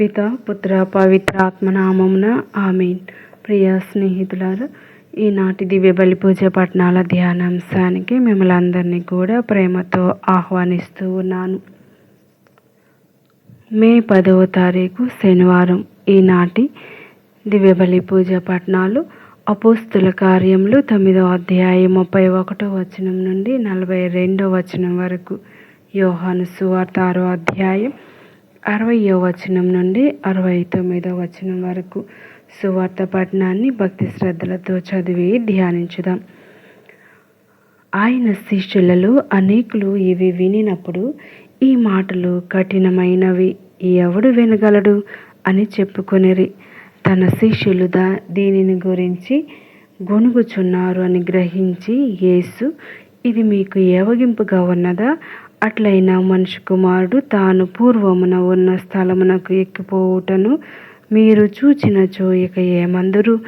పిత పుత్ర పవిత్ర ఆత్మనామమున ఆమెన్. ప్రియ స్నేహితులారు ఈనాటి దివ్య బలి పూజ పట్టణాల ధ్యానాంశానికి మిమ్మల్ని అందరినీ కూడా ప్రేమతో ఆహ్వానిస్తూ ఉన్నాను. మే పదవ తారీఖు శనివారం. ఈనాటి దివ్య బలి పూజ పట్టణాలు అపోస్తుల కార్యములు తొమ్మిదవ అధ్యాయం ముప్పై ఒకటో వచనం నుండి నలభై రెండో వచనం వరకు. యోహాను సువార్త ఆరో అధ్యాయం అరవయో వచనం నుండి అరవై తొమ్మిదో వచనం వరకు సువార్త పట్టణాన్ని భక్తి శ్రద్ధలతో చదివి ధ్యానించుదాం. ఆయన శిష్యులలో అనేకులు ఇవి వినినప్పుడు ఈ మాటలు కఠినమైనవి ఎవడు వినగలడు అని చెప్పుకొనిరి. తన శిష్యులు దా దీనిని గురించి గొనుగుచున్నారు అని గ్రహించి యేసు ఇది మీకు ఏవగింపుగా ఉన్నదా? అట్లయినా మనిషి కుమారుడు తాను పూర్వమున ఉన్న స్థలమునకు ఎక్కిపోవుటను మీరు చూచినచో ఇక ఏమందరూ?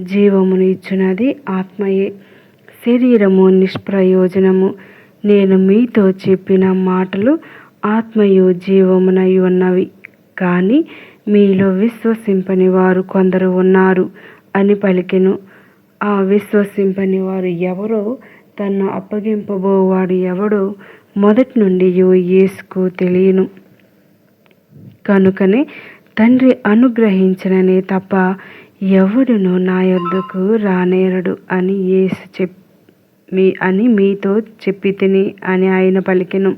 జీవమును ఇచ్చునది ఆత్మయే. శరీరము నిష్ప్రయోజనము. నేను మీతో చెప్పిన మాటలు ఆత్మయు జీవమునై ఉన్నవి. కానీ మీలో విశ్వసింపని వారు కొందరు ఉన్నారు అని పలికెను. ఆ విశ్వసింపని వారు ఎవరో? తను అప్పగింపబోవాడు ఎవడో? మొదటి నుండి యేసుకు తెలియను. కనుకనే తండ్రి అనుగ్రహించననే తప్ప ఎవడును నా యొద్దకు రానేరడు అని యేసు చెప్ మీ అని మీతో చెప్పి తిని అని ఆయన పలికెను.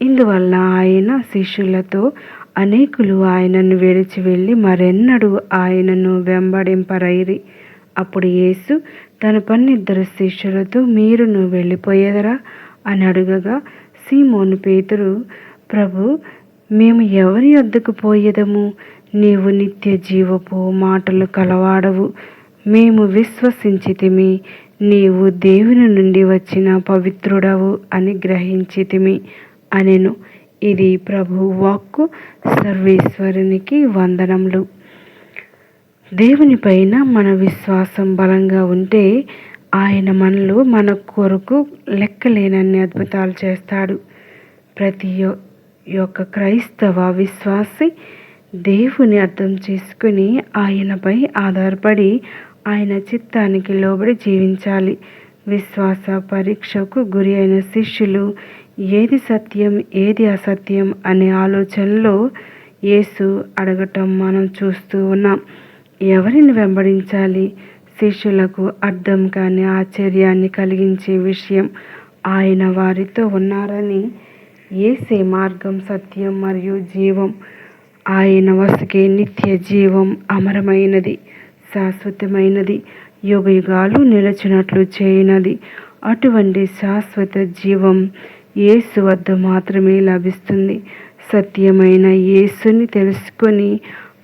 ఇందువల్ల ఆయన శిష్యులతో అనేకులు ఆయనను విడిచి వెళ్ళి మరెన్నడూ ఆయనను వెంబడింపరైరి. అప్పుడు యేసు తన పన్నిద్దరు శిష్యులతో మీరును వెళ్ళిపోయేదరా? అని అడుగగా సీమోను పేతురు ప్రభు మేము ఎవరి వద్దకు పోయేదము? నీవు నిత్య జీవపు మాటలు కలవాడవు. మేము విశ్వసించితిమి. నీవు దేవుని నుండి వచ్చిన పవిత్రుడవు అని గ్రహించితిమి అనెను. ఇది ప్రభు వాక్కు సర్వేశ్వరునికి వందనములు. దేవునిపైన మన విశ్వాసం బలంగా ఉంటే ఆయన మనలో మన కొరకు లెక్కలేనన్ని అద్భుతాలు చేస్తాడు. ప్రతి యొక్క క్రైస్తవ విశ్వాసి దేవుని అర్థం చేసుకుని ఆయనపై ఆధారపడి ఆయన చిత్తానికి లోబడి జీవించాలి. విశ్వాస పరీక్షకు గురి అయిన శిష్యులు ఏది సత్యం ఏది అసత్యం అనే ఆలోచనలో యేసు అడగటం మనం చూస్తూ ఉన్నాం. ఎవరిని వెంబడించాలి? శిష్యులకు అర్థం కాని ఆశ్చర్యాన్ని కలిగించే విషయం ఆయన వారితో ఉన్నారని ఏసే మార్గం సత్యం మరియు జీవం. ఆయన వసకే నిత్య జీవం అమరమైనది శాశ్వతమైనది యుగ యుగాలు నిలచినట్లు చేయనది. అటువంటి శాశ్వత జీవం యేసు వద్ద మాత్రమే లభిస్తుంది. సత్యమైన యేసుని తెలుసుకొని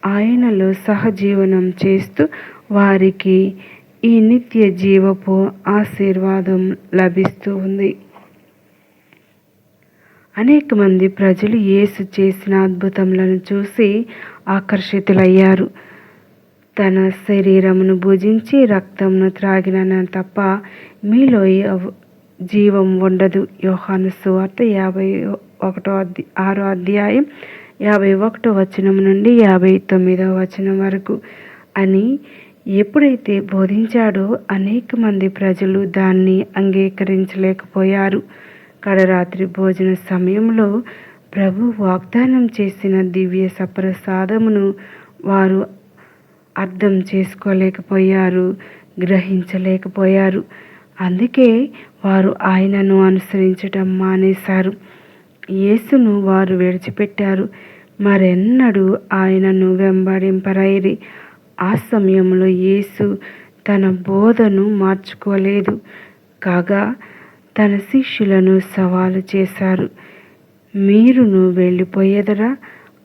ఆయనలో సహజీవనం చేస్తూ వారికి ఈ నిత్య జీవపు ఆశీర్వాదం లభిస్తూ ఉంది. అనేక మంది ప్రజలు యేసు చేసిన అద్భుతములను చూసి ఆకర్షితులయ్యారు. తన శరీరమును భుజించి రక్తమును త్రాగిన తప్ప మీలో జీవం ఉండదు. యోహాను సువార్త యాభై ఒకటో అధ్య ఆరో అధ్యాయం యాభై ఒకటో వచనం నుండి యాభై తొమ్మిదో వచనం వరకు అని ఎప్పుడైతే బోధించాడో అనేక మంది ప్రజలు దాన్ని అంగీకరించలేకపోయారు. కడరాత్రి భోజన సమయంలో ప్రభు వాగ్దానం చేసిన దివ్య సప్రసాదమును వారు అర్థం చేసుకోలేకపోయారు గ్రహించలేకపోయారు. అందుకే వారు ఆయనను అనుసరించటం మానేశారు. యేసును వారు విడిచిపెట్టారు. మరెన్నడూ ఆయనను వెంబడింపరైరి ఆ సమయంలో యేసు తన బోధను మార్చుకోలేదు. కాగా తన శిష్యులను సవాలు చేశారు. మీరును వెళ్ళిపోయేదరా?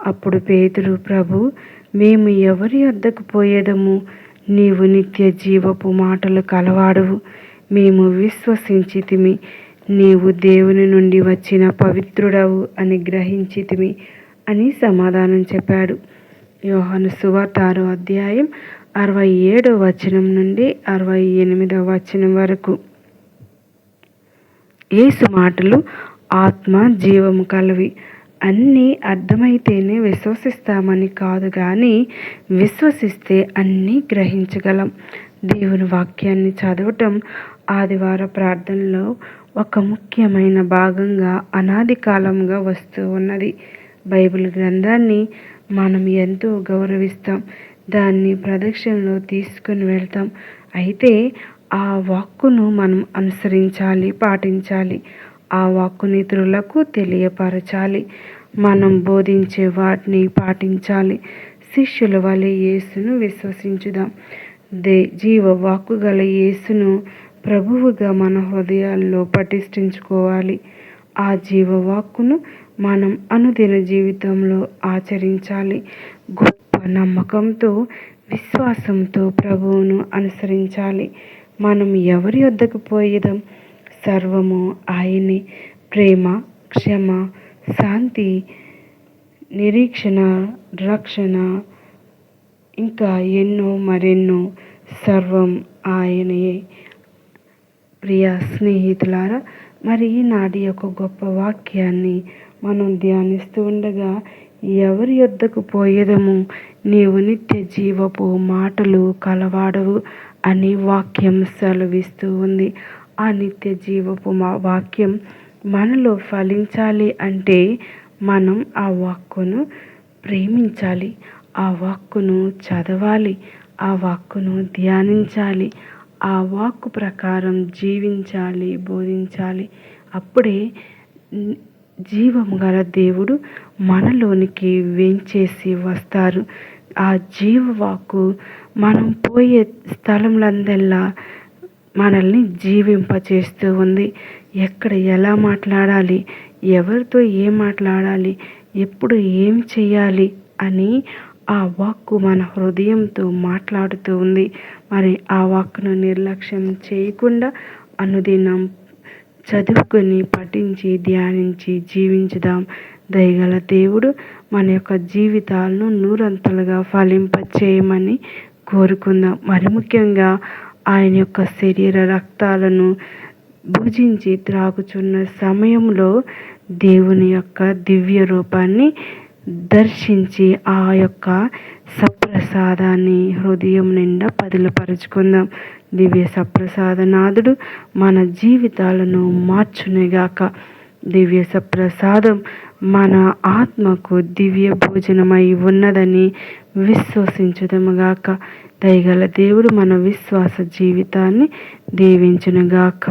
అప్పుడు పేతురు ప్రభు మేము ఎవరి వద్దకు పోయేదము? నీవు నిత్య జీవపు మాటలు కలవాడవు. మేము విశ్వసించితిమి. నీవు దేవుని నుండి వచ్చిన పవిత్రుడవు అని గ్రహించితిమి అని సమాధానం చెప్పాడు. యోహాను సువార్త ఆరో అధ్యాయం అరవై ఏడో వచనం నుండి అరవై ఎనిమిదవ వచనం వరకు. యేసు మాటలు ఆత్మ జీవము కలవి. అన్నీ అర్థమైతేనే విశ్వసిస్తామని కాదు కానీ విశ్వసిస్తే అన్నీ గ్రహించగలం. దేవుని వాక్యాన్ని చదవటం ఆదివార ప్రార్థనలో ఒక ముఖ్యమైన భాగంగా అనాది కాలంగా వస్తూ ఉన్నది. బైబిల్ గ్రంథాన్ని మనం ఎంతో గౌరవిస్తాం. దాన్ని ప్రదక్షిణలో తీసుకుని వెళ్తాం. అయితే ఆ వాక్కును మనం అనుసరించాలి పాటించాలి. ఆ వాక్కుని ఇతరులకు తెలియపరచాలి. మనం బోధించే వాటిని పాటించాలి. శిష్యుల వలె యేసును విశ్వసించుదాం. దే జీవ వాక్కు గల యేసును ప్రభువుగా మన హృదయాల్లో పటిష్ఠించుకోవాలి. ఆ జీవవాక్కును మనం అనుదిన జీవితంలో ఆచరించాలి. గొప్ప నమ్మకంతో విశ్వాసంతో ప్రభువును అనుసరించాలి. మనం ఎవరి వద్దకు పోయేదాం? సర్వము ఆయనే. ప్రేమ క్షమ శాంతి నిరీక్షణ రక్షణ ఇంకా ఎన్నో మరెన్నో సర్వం ఆయనయే. ప్రియ స్నేహితులారా మరి ఈనాటి యొక్క గొప్ప వాక్యాన్ని మనం ధ్యానిస్తూ ఉండగా ఎవరి యొద్దకు పోయేదము? నీవు నిత్య జీవపు మాటలు కలవాడవు అని వాక్యం సెలవిస్తూ ఉంది. ఆ నిత్య జీవపు మా వాక్యం మనలో ఫలించాలి అంటే మనం ఆ వాక్కును ప్రేమించాలి. ఆ వాక్కును చదవాలి. ఆ వాక్కును ధ్యానించాలి. ఆ వాక్కు ప్రకారం జీవించాలి బోధించాలి. అప్పుడే జీవం గల దేవుడు మనలోనికి వేంచేసి వస్తారు. ఆ జీవవాక్కు మనం పోయే స్థలంలందల్లా మనల్ని జీవింపచేస్తూ ఉంది. ఎక్కడ ఎలా మాట్లాడాలి ఎవరితో ఏం మాట్లాడాలి ఎప్పుడు ఏం చేయాలి అని ఆ వాక్కు మన హృదయంతో మాట్లాడుతూ ఉంది. మరి ఆ వాక్కును నిర్లక్ష్యం చేయకుండా అనుదినం చదువుకొని పఠించి ధ్యానించి జీవించుదాం. దయగల దేవుడు మన యొక్క జీవితాలను నూరంతలుగా ఫలింపచేయమని కోరుకుందాం. మరి ముఖ్యంగా ఆయన యొక్క శరీర రక్తాలను భుజించి త్రాగుచున్న సమయంలో దేవుని యొక్క దివ్య రూపాన్ని దర్శించి ఆ యొక్క సప్రసాదాన్ని హృదయం నిండా పదిలపరుచుకుందాం దివ్య సప్రసాదనాథుడు మన జీవితాలను మార్చునేగాక. దివ్య సప్రసాదం మన ఆత్మకు దివ్య భోజనమై ఉన్నదని విశ్వసించుదముగాక. దయగల దేవుడు మన విశ్వాస జీవితాన్ని దీవించునుగాక.